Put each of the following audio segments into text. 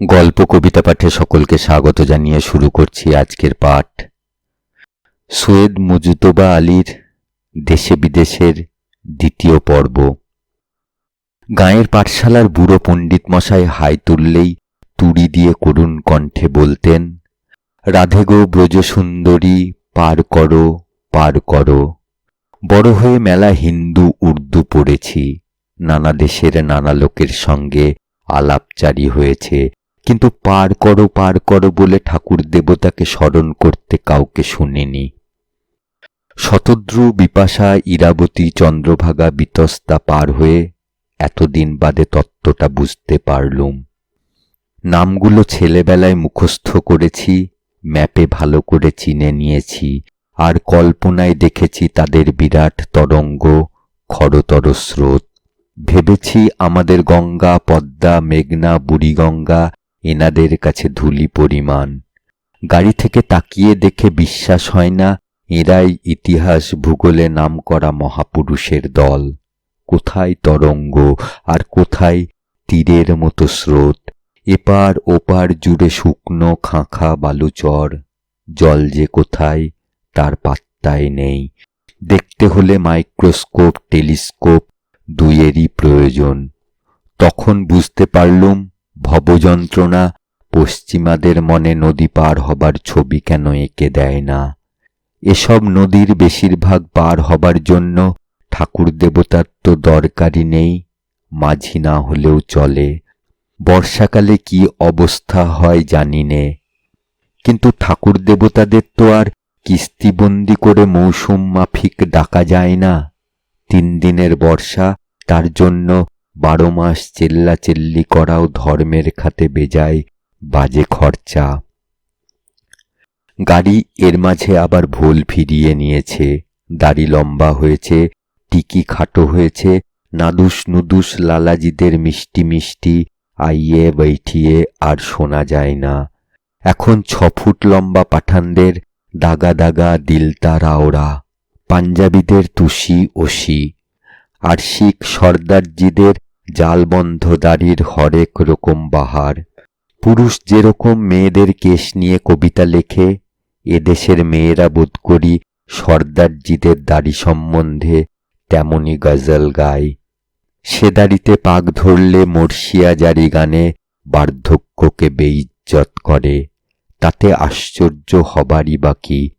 গল্প কবিতা পাঠে সকলকে স্বাগত জানিয়ে শুরু করছি আজকের পাঠ। সৈয়দ মুজতবা আলীর দেশে বিদেশের দ্বিতীয় পর্ব। গাঁয়ের পাঠশালার বুড়ো পণ্ডিত মশাই হাই তুললেই তুড়ি দিয়ে করুণ কণ্ঠে বলতেন, রাধে গো ব্রজসুন্দরী, পার করো পার করো। বড় হয়ে মেলা হিন্দু উর্দু পড়েছি। নানা দেশের নানা লোকের সঙ্গে আলাপচারী হয়েছে। কিন্তু পার করো পার করো বলে ঠাকুর দেবতাকে স্মরণ করতে কাউকে শুনেনি। শতদ্রু বিপাশা ইরাবতী চন্দ্রভাগা বিতস্তা পার হয়ে এতদিন বাদে তত্ত্বটা বুঝতে পারলুম। নামগুলো ছেলেবেলায় মুখস্থ করেছি, ম্যাপে ভালো করে চিনে নিয়েছি, আর কল্পনায় দেখেছি তাদের বিরাট তরঙ্গ খরতর স্রোত। ভেবেছি আমাদের গঙ্গা, পদ্মা, মেঘনা, বুড়িগঙ্গা এনাদের কাছে ধুলি পরিমাণ। গাড়ি থেকে তাকিয়ে দেখে বিশ্বাস হয় না, এরাই ইতিহাস ভূগোলে নাম করা মহাপুরুষের দল। কোথায় তরঙ্গ আর কোথায় তীরের মতো স্রোত? এপার ওপার জুড়ে শুকনো খাঁখা বালুচর। জল যে কোথায়, তার পাত্তাই নেই। দেখতে হলে মাইক্রোস্কোপ, টেলিস্কোপ দুইয়েরই প্রয়োজন। তখন বুঝতে পারলুম ভবযন্ত্রণা পশ্চিমাদের মনে নদী পার হবার ছবি কেন এঁকে দেয় না? এসব নদীর বেশিরভাগ পার হবার জন্য ঠাকুর দেবতার তো দরকারই নেই, মাঝি না হলেও চলে। বর্ষাকালে কি অবস্থা হয় জানি নে। কিন্তু ঠাকুর দেবতাদের তো আর কিস্তিবন্দি করে মৌসুম মাফিক ডাকা যায় না। তিন দিনের বর্ষা, তার জন্য বারো মাস চেল্লাচেল্লি করাও ধর্মের খাতে বেজায়, বাজে খরচা। গাড়ি এর মাঝে আবার ভুল ফিরিয়ে নিয়েছে। দাড়ি লম্বা হয়েছে, টিকি খাটো হয়েছে, নাদুস নুদুস লালাজিদের মিষ্টি মিষ্টি, আইয়ে বৈঠিয়ে আর শোনা যায় না। এখন ছ ফুট লম্বা পাঠানদের দাগা দাগা দিলতারা ওরা পাঞ্জাবিদের তুষি ওসি আর শিখ সর্দারজিদের জালবন্ধ দাড়ির হরেক রকম বাহার। পুরুষ যেরকম মেয়েদের কেশ নিয়ে কবিতা লেখে, এদেশের মেয়েরা বোধ করি সর্দারজিদের দাড়ি সম্বন্ধে তেমনি গজল গায়। সে দাড়িতে পাক ধরলে মর্শিয়া জারি গানে বার্ধক্যকে বেইজ্জত করে। তাতে আশ্চর্য হবারই বাকি।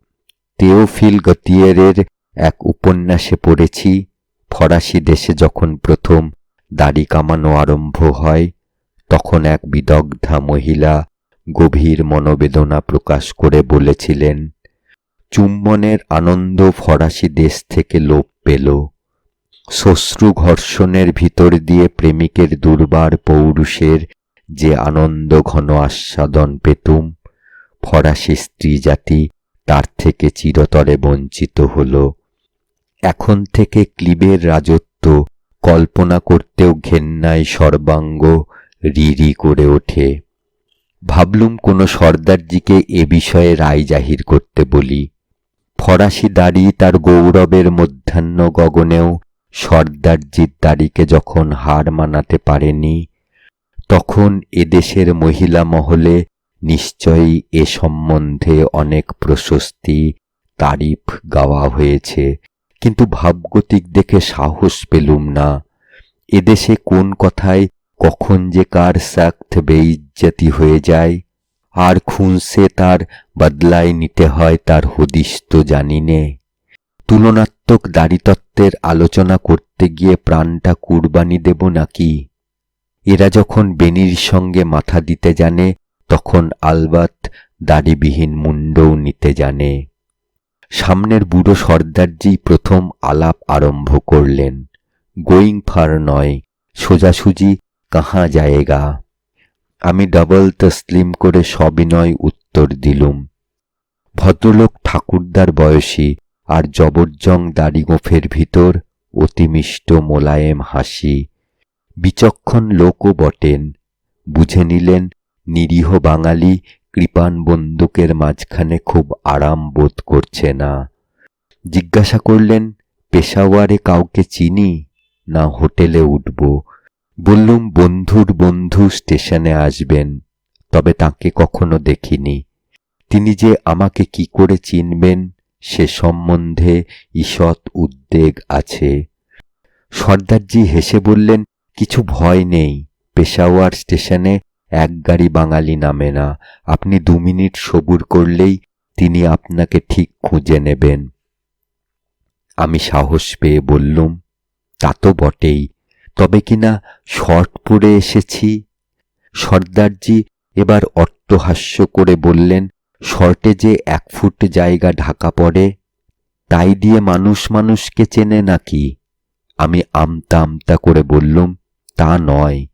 তেওফিল গতিয়েরের এক উপন্যাসে পড়েছি, ফরাসি দেশে যখন প্রথম দাড়ি কামানো আরম্ভ হয়। তখন এক বিদগ্ধা মহিলা গভীর মনোবেদনা প্রকাশ করে বলেছিলেন, চুম্বনের আনন্দ ফরাসি দেশ থেকে লোপ পেল। শ্বশ্রু ঘর্ষণের ভিতর দিয়ে প্রেমিকের দুর্বার পৌরুষের যে আনন্দ ঘন আস্বাদন পেতুম, ফরাসি স্ত্রী জাতি তার থেকে চিরতরে বঞ্চিত হল। এখন থেকে ক্লিবের রাজত্ব কল্পনা করতেও ঘেন্নায় সর্বাঙ্গ রি করে ওঠে। ভাবলুম কোনো সর্দারজিকে এ বিষয়ে রায় জাহির করতে বলি। ফরাসি দাড়ি তার গৌরবের মধ্যাহ্ন গগনেও সর্দারজির দাড়িকে যখন হার মানাতে পারেনি, তখন এদেশের মহিলা মহলে নিশ্চয়ই এ সম্বন্ধে অনেক প্রশস্তি, তারিফ গাওয়া হয়েছে। কিন্তু ভাবগতিক দেখে সাহস পেলুম না। এদেশে কোন কথায় কখন যে কার সাক্ত বেইজ্জতি হয়ে যায়, আর খুনসে তার বদলায় নিতে হয় তার হদিস তো জানি নে। তুলনাত্মক দাড়িতত্ত্বের আলোচনা করতে গিয়ে প্রাণটা কুরবানি দেব নাকি? এরা যখন বেনির সঙ্গে মাথা দিতে জানে, তখন আলবাত দাড়িবিহীন মুন্ডও নিতে জানে। সামনের বুড়ো সর্দারজি প্রথম আলাপ আরম্ভ করলেন। গোয়িং ফার নয়, সোজাসুজি কাহা যায়েগা আমি ডবল তসলিম করে সবিনয় উত্তর দিলুম। ভদ্রলোক ঠাকুরদার বয়সী আর জবরজং দাড়িগোফের ভিতর অতিমিষ্ট মোলায়েম হাসি। বিচক্ষণ লোকও বটেন। বুঝে নিলেন, নিরীহ বাঙালি কৃপান বন্দুকের মাঝখানে খুব আরাম বোধ করছে না। জিজ্ঞাসা করলেন, পেশাওয়ারে কাউকে চিনি? না হোটেলে উঠব। বললুম, বন্ধুর বন্ধু স্টেশনে আসবেন, তবে তাকে কখনো দেখিনি। তিনি যে আমাকে কি করে চিনবেন, সে সম্বন্ধে ঈষৎ উদ্বেগ আছে। সর্দারজি হেসে বললেন, কিছু ভয় নেই, পেশাওয়ার স্টেশনে এক গাড়ি বাঙালি নামে না। আপনি দু মিনিট সবুর করলেই তিনি আপনাকে ঠিক খুঁজে নেবেন। আমি সাহস পেয়ে বললুম, তা তো বটেই। তবে কিনা শর্ট পরে এসেছি? সর্দারজি এবার অট্টহাস্য করে বললেন, শর্টে যে এক ফুট জায়গা ঢাকা পড়ে, তাই দিয়ে মানুষ মানুষকে চেনে নাকি? আমি আমতা আমতা করে বললুম, তা নয়।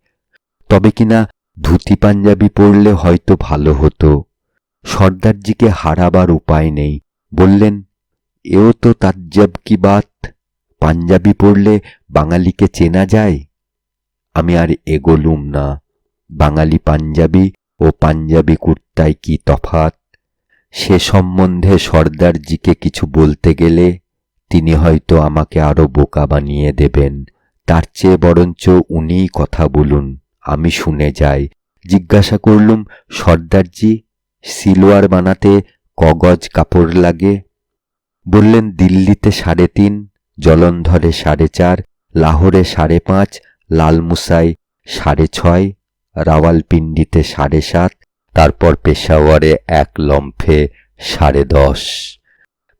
তবে কিনা ধুতি পাঞ্জাবি পরলে হয়তো ভালো হতো। সর্দারজিকে হারাবার উপায় নেই। বললেন, এও তো তাজ্জাব কি বাত? পাঞ্জাবি পরলে বাঙালিকে চেনা যায়? আমি আর এগোলুম না। বাঙালি পাঞ্জাবি ও পাঞ্জাবি কুর্তায় কি তফাত? সে সম্বন্ধে সর্দারজিকে কিছু বলতে গেলে তিনি হয়তো আমাকে আরও বোকা বানিয়ে দেবেন। তার চেয়ে বরঞ্চ উনিই কথা বলুন। আমি শুনে যাই। জিজ্ঞাসা করলুম, সর্দারজি, সিলোয়ার বানাতে কগজ কাপড় লাগে? বললেন, দিল্লিতে সাড়ে তিন, জলন্ধরে সাড়ে চার, লাহোরে সাড়ে পাঁচ, লালমুসাই সাড়ে ছয়, রাওয়ালপিন্ডিতে সাড়ে সাত, তারপর পেশাওয়ারে এক লম্ফে সাড়ে দশ।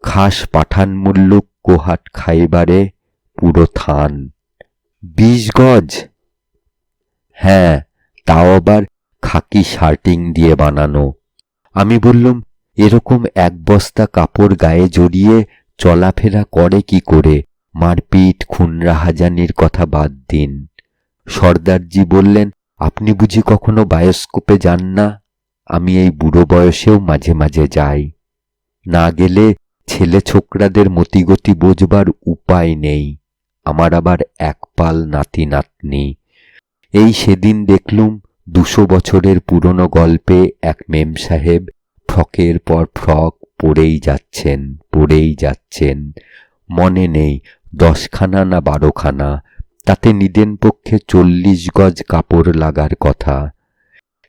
খাস পাঠান মুল্লুক কোহাট খাইবারে পুরো থান। বিশ গজ! হ্যাঁ তাও আবার খাকি শার্টিং দিয়ে বানানো। আমি বললুম, এরকম এক বস্তা কাপড় গায়ে জড়িয়ে চলাফেরা করে কি করে? মারপিট, খুনরাহাজানির কথা বাদ দিন। সর্দারজি বললেন, আপনি বুঝি কখনো বায়োস্কোপে যান না? আমি এই বুড়ো বয়সেও মাঝে মাঝে যাই। না গেলে ছেলে ছোকরাদের মতিগতি বোঝবার উপায় নেই। আমার আবার এক পাল নাতি নাতনি এই সেদিন দেখলুম দুশো বছরের পুরনো গল্পে এক মেম সাহেব ফ্রকের পর ফ্রক পরেই যাচ্ছেন পরেই যাচ্ছেন। মনে নেই দশখানা না বারোখানা, তাতে নিদেন পক্ষে চল্লিশ গজ কাপড় লাগার কথা।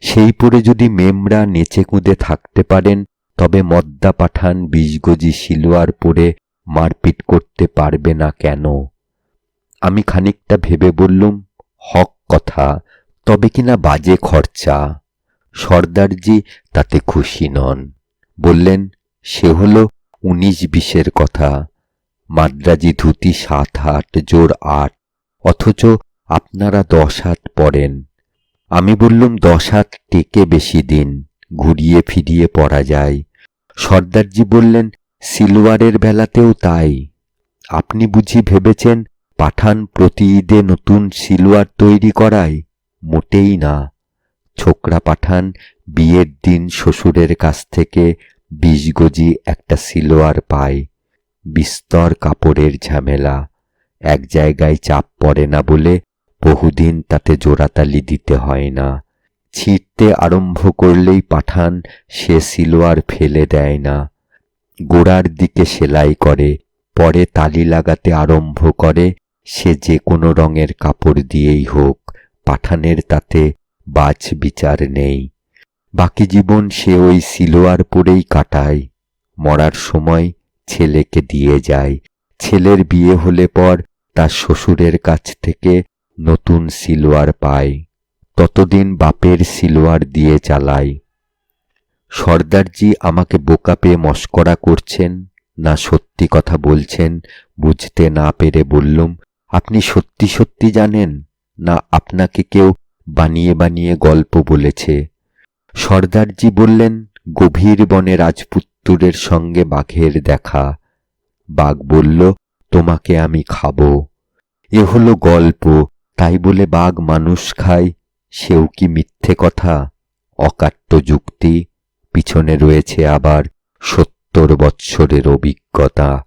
সেই পরে যদি মেমরা নেচে কুঁদে থাকতে পারেন, তবে মদ্দা পাঠান বিশ গজি সিলোয়ার পরে মারপিট করতে পারবে না কেন? আমি খানিকটা ভেবে বললুম, হক কথা, তবে কিনা বাজে খরচা। সর্দারজি তাতে খুশি নন। বললেন, সে হলো উনিশ বিশের কথা। মাদ্রাজি ধুতি সাত হাট জোর আট, অথচ আপনারা দশ হাত পড়েন। আমি বললুম, দশ হাত টেকে বেশি দিন, ঘুরিয়ে ফিরিয়ে পড়া যায়। সর্দারজি বললেন, সিলওয়ারের বেলাতেও তাই। আপনি বুঝি ভেবেছেন পাঠান প্রতি ঈদে নতুন সিলওয়ার তৈরি করায় মোটেই না। ছোকরা পাঠান বিয়ের দিন শ্বশুরের কাছ থেকে বিশ গজি একটা সিলোয়ার পায়। বিস্তর কাপড়ের ঝামেলা। এক জায়গায় চাপ পড়ে না বলে বহুদিন তাতে জোড়াতালি দিতে হয় না। ছিঁড়তে আরম্ভ করলেই পাঠান সে সিলোয়ার ফেলে দেয় না। গোড়ার দিকে সেলাই করে, পরে তালি লাগাতে আরম্ভ করে সে যে কোনো রঙের কাপড় দিয়েই হোক, পাঠানের তাতে বাজ বিচার নেই। বাকি জীবন সে ওই সিলোয়ার পরেই কাটায়। মরার সময় ছেলেকে দিয়ে যায়। ছেলের বিয়ে হলে পর তার শ্বশুরের কাছ থেকে নতুন সিলোয়ার পায়। ততদিন বাপের সিলোয়ার দিয়ে চালায়। সর্দারজি আমাকে বোকা পেয়ে মস্করা করছেন, না সত্যি কথা বলছেন, বুঝতে না পেরে বললুম আপনি সত্যি সত্যি জানেন না আপনাকে কেউ বানিয়ে বানিয়ে গল্প বলেছে? সর্দারজি বললেন, গভীর বনে রাজপুত্তুরের সঙ্গে বাঘের দেখা। বাঘ বলল, তোমাকে আমি খাব। এ হলো গল্প। তাই বলে বাঘ মানুষ খায়, সেও কি মিথ্যে কথা? অকাট্য যুক্তি। পিছনে রয়েছে আবার সত্তর বৎসরের অভিজ্ঞতা।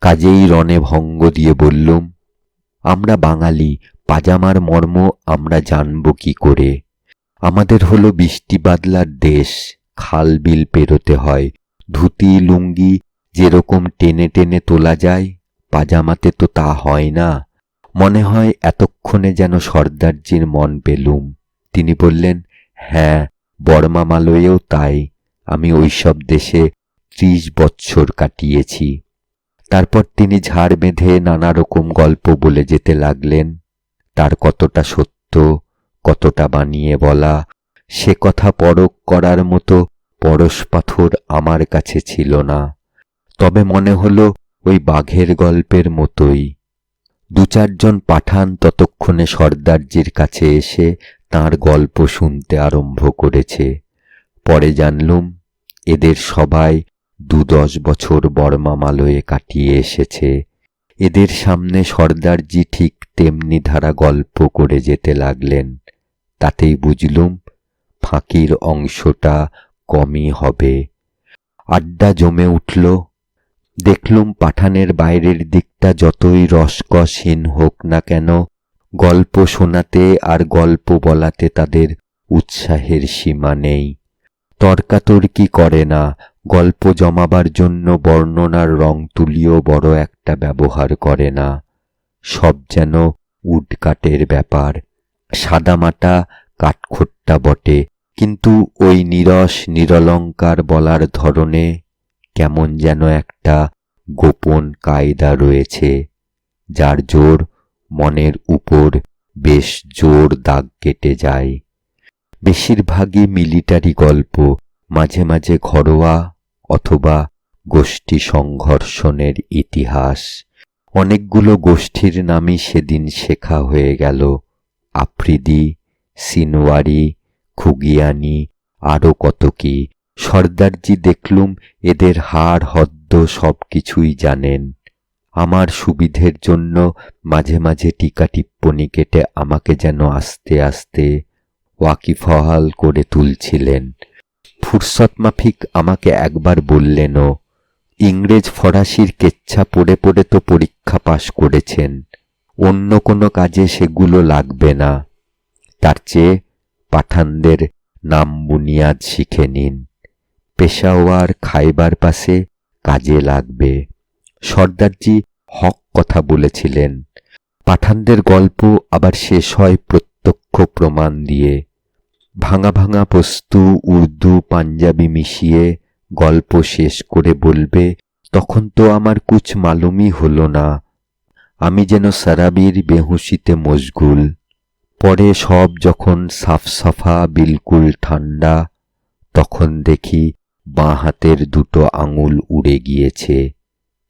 কাজেই রণে ভঙ্গ দিয়ে বললুম আমরা বাঙালি, পাজামার মর্ম আমরা জানব কি করে? আমাদের হলো বৃষ্টি বাদলার দেশ, খাল বিল পেরোতে হয়, ধুতি, লুঙ্গি যেরকম টেনে টেনে তোলা যায়, পাজামাতে তো তা হয় না। মনে হয় এতক্ষণে যেন সর্দারজির মন পেলুম। তিনি বললেন হ্যাঁ বর্মা মালয়েও তাই। আমি ওইসব দেশে ত্রিশ বৎসর কাটিয়েছি। তারপর তিনি ঝাড় বেঁধে নানা রকম গল্প বলে যেতে লাগলেন। তার কতটা সত্য, কতটা বানিয়ে বলা, সে কথা পরখ করার মতো পরশ পাথর আমার কাছে ছিল না। তবে মনে হলো ওই বাঘের গল্পের মতোই। দু চারজন পাঠান ততক্ষণে সর্দারজির কাছে এসে তার গল্প শুনতে আরম্ভ করেছে। পরে জানলুম, এদের সবাই দু দশ বছর বর্মামালয়ে কাটিয়ে এসেছে। এদের সামনে সর্দারজি ঠিক তেমনি ধারা গল্প করে যেতে লাগলেন। তাতেই বুঝলুম, ফাঁকির অংশটা কমই হবে। আড্ডা জমে উঠল। দেখলুম পাঠানের বাইরের দিকটা যতই রসকসহীন হোক না কেন, গল্প শোনাতে আর গল্প বলাতে তাদের উৎসাহের সীমা নেই। তর্কাতর্কি করে না গল্প জমাবার জন্য বর্ণনার রং তুলিও বড় একটা ব্যবহার করে না। সব যেন উডকাটের ব্যাপার। সাদামাটা কাঠখোট্টা বটে। কিন্তু ওই নিরস নিরলঙ্কার বলার ধরনে কেমন যেন একটা গোপন কায়দা রয়েছে, যার জোর মনের উপর বেশ জোর দাগ কেটে যায়। বেশিরভাগই মিলিটারি গল্প, মাঝে মাঝে ঘরোয়া অথবা গোষ্ঠী সংঘর্ষণের ইতিহাস। অনেকগুলো গোষ্ঠীর নামই সেদিন শেখা হয়ে গেল। আফ্রিদি, সিনওয়ারি, খুগিয়ানি, আরও কত কি। সর্দারজি দেখলুম এদের হাড়, হদ্দ সব কিছুই জানেন। আমার সুবিধের জন্য মাঝে মাঝে টিকা টিপ্পনি কেটে আমাকে যেন আস্তে আস্তে ওয়াকিফহাল করে তুলছিলেন। ফুরসত মাফিক আমাকে একবার বললেনও ইংরেজ ফরাসির কেচ্ছা পড়ে পড়ে তো পরীক্ষা পাশ করেছেন, অন্য কোনো কাজে সেগুলো লাগবে না। তার চেয়ে পাঠানদের নাম বুনিয়াদ শিখে নিন পেশাওয়ার খাইবার পাশে কাজে লাগবে। সর্দারজি হক কথা বলেছিলেন। পাঠানদের গল্প আবার শেষ হয় প্রত্যক্ষ প্রমাণ দিয়ে। ভাঙা ভাঙা বস্তু উর্দু পাঞ্জাবি মিশিয়ে গল্প শেষ করে বলবে, তখন তো আমার কুছ মালুমই হলো না। আমি যেন সারাবির বেহুশিতে মশগুল। পরে সব যখন সাফসাফা, বিলকুল ঠান্ডা তখন দেখি বাঁ হাতের দুটো আঙুল উড়ে গিয়েছে।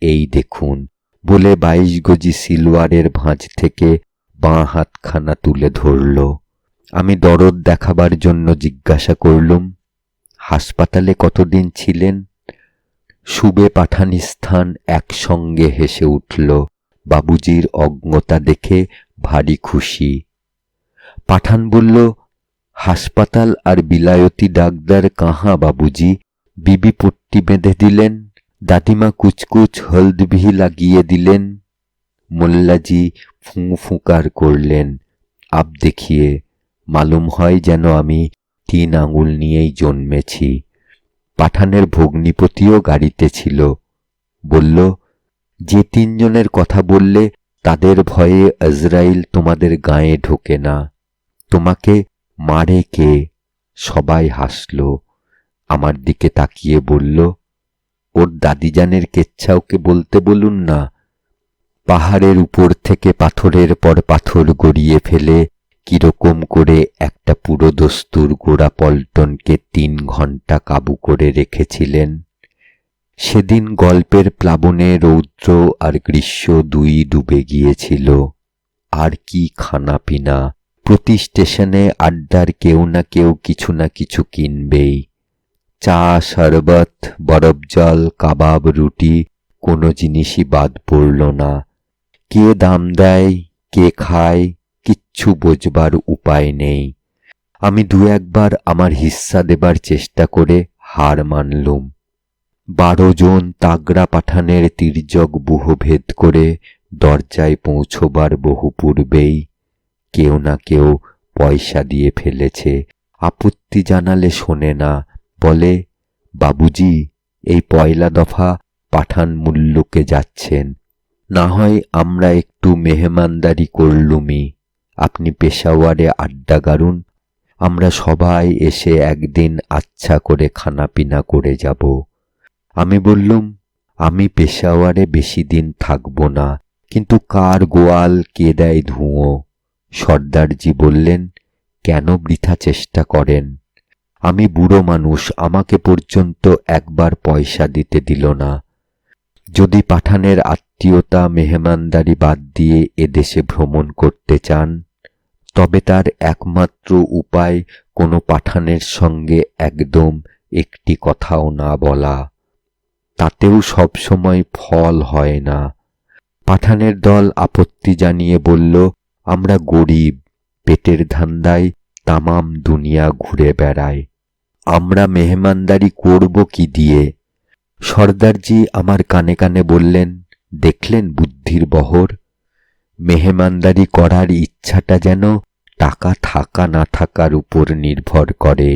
এই দেখুন, বলে বাইশ গজি সিলওয়ারের ভাঁজ থেকে বাঁ হাতখানা তুলে ধরল। আমি দরদ দেখাবার জন্য জিজ্ঞাসা করলুম, হাসপাতালে কতদিন ছিলেন? সুবে পাঠানিস্থান একসঙ্গে হেসে উঠল, বাবুজির অজ্ঞতা দেখে ভারী খুশি। পাঠান বলল, হাসপাতাল আর বিলায়তি ডাক্তার কাহা বাবুজি, বিবি পট্টি বেঁধে দিলেন, দাদিমা কুচকুচ হলদভি লাগিয়ে দিলেন, মোল্লাজি ফুঁ ফুঁকার করলেন, আব দেখিয়ে মালুম হয় যেন আমি তিন আঙুল নিয়েই জন্মেছি। পাঠানের ভগ্নিপতিও গাড়িতে ছিল। বলল, যে তিনজনের কথা বললে তাদের ভয়ে আজরাইল তোমাদের গায়ে ঢোকে না। তোমাকে মারে কে? সবাই হাসল। আমার দিকে তাকিয়ে বলল, ওর দাদিজানের কেচ্ছা ওকে বলতে বলুন না। পাহাড়ের উপর থেকে পাথরের পর পাথর গড়িয়ে ফেলে কীরকম করে একটা পুরো দস্তুর গোড়া পল্টনকে তিন ঘণ্টা কাবু করে রেখেছিলেন? সেদিন গল্পের প্লাবনে রৌদ্র আর গ্রীষ্ম দুই ডুবে গিয়েছিল। আর কি খানা পিনা প্রতি স্টেশনে আড্ডার কেউ না কেউ কিছু না কিছু কিনবেই। চা, শরবত, বরফ জল, কাবাব, রুটি, কোনো জিনিসই বাদ পড়ল না। কে দাম দেয়, কে খায় কিচ্ছু বোঝবার উপায় নেই। আমি দু একবার আমার হিস্সা দেবার চেষ্টা করে হার মানলুম। বারো জন তাগড়া পাঠানের তির্যক বুহভেদ করে দরজায় পৌঁছবার বহু পূর্বেই কেউ না কেউ পয়সা দিয়ে ফেলেছে। আপত্তি জানালে শোনে না, বলে, বাবুজি, এই পয়লা দফা পাঠান মূল্যকে যাচ্ছেন। না হয় আমরা একটু মেহমানদারি করলুমি আপনি পেশাওয়ারে আড্ডা গাড়ুন আমরা সবাই এসে একদিন আচ্ছা করে খানাপিনা করে যাব। আমি বললুম, আমি পেশাওয়ারে বেশি দিন থাকব না, কিন্তু কার গোয়াল কে দেয় ধুঁয়ো? সর্দারজি বললেন, কেন বৃথা চেষ্টা করেন? আমি বুড়ো মানুষ, আমাকে পর্যন্ত একবার পয়সা দিতে দিল না। যদি পাঠানের আত্মীয়তা মেহমানদারি বাদ দিয়ে এদেশে ভ্রমণ করতে চান তবে তার একমাত্র উপায় কোনো পাঠানের সঙ্গে একদম একটি কথাও না বলা। তাতেও সবসময় ফল হয় না। পাঠানের দল আপত্তি জানিয়ে বলল, আমরা গরিব, পেটের ধান্দায় তামাম দুনিয়া ঘুরে বেড়ায়। আমরা মেহমানদারি করব কি দিয়ে? সর্দারজি আমার কানে কানে বললেন, দেখলেন বুদ্ধির বহর? মেহমানদারি করার ইচ্ছাটা যেন টাকা থাকা না থাকার উপর নির্ভর করে।